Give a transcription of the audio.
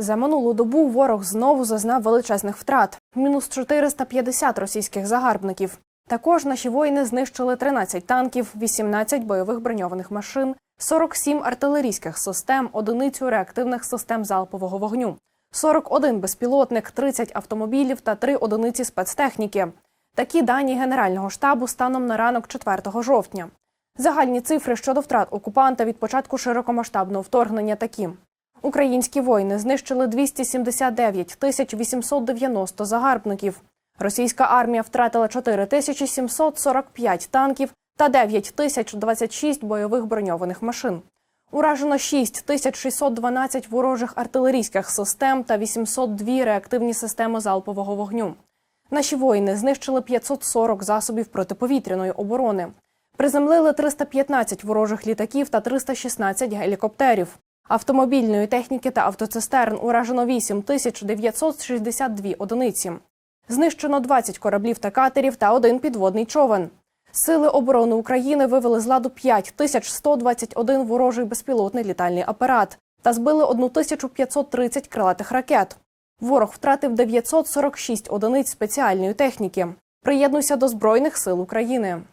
За минулу добу ворог знову зазнав величезних втрат мінус 450 російських загарбників. Також наші воїни знищили 13 танків, 18 бойових броньованих машин, 47 артилерійських систем, одиницю реактивних систем залпового вогню, 41 безпілотник, 30 автомобілів та 3 одиниці спецтехніки. Такі дані Генерального штабу станом на ранок 4 жовтня. Загальні цифри щодо втрат окупанта від початку широкомасштабного вторгнення такі: українські воїни знищили 279 тисяч 890 загарбників. Російська армія втратила 4745 танків та 9 тисяч 26 бойових броньованих машин. Уражено 6 тисяч 612 ворожих артилерійських систем та 802 реактивні системи залпового вогню. Наші воїни знищили 540 засобів протиповітряної оборони. Приземлили 315 ворожих літаків та 316 гелікоптерів. Автомобільної техніки та автоцистерн уражено 8 тисяч 962 одиниці. Знищено 20 кораблів та катерів та один підводний човен. Сили оборони України вивели з ладу 5 тисяч 121 ворожий безпілотний літальний апарат та збили 1530 крилатих ракет. Ворог втратив 946 одиниць спеціальної техніки. Приєднуйся до Збройних сил України.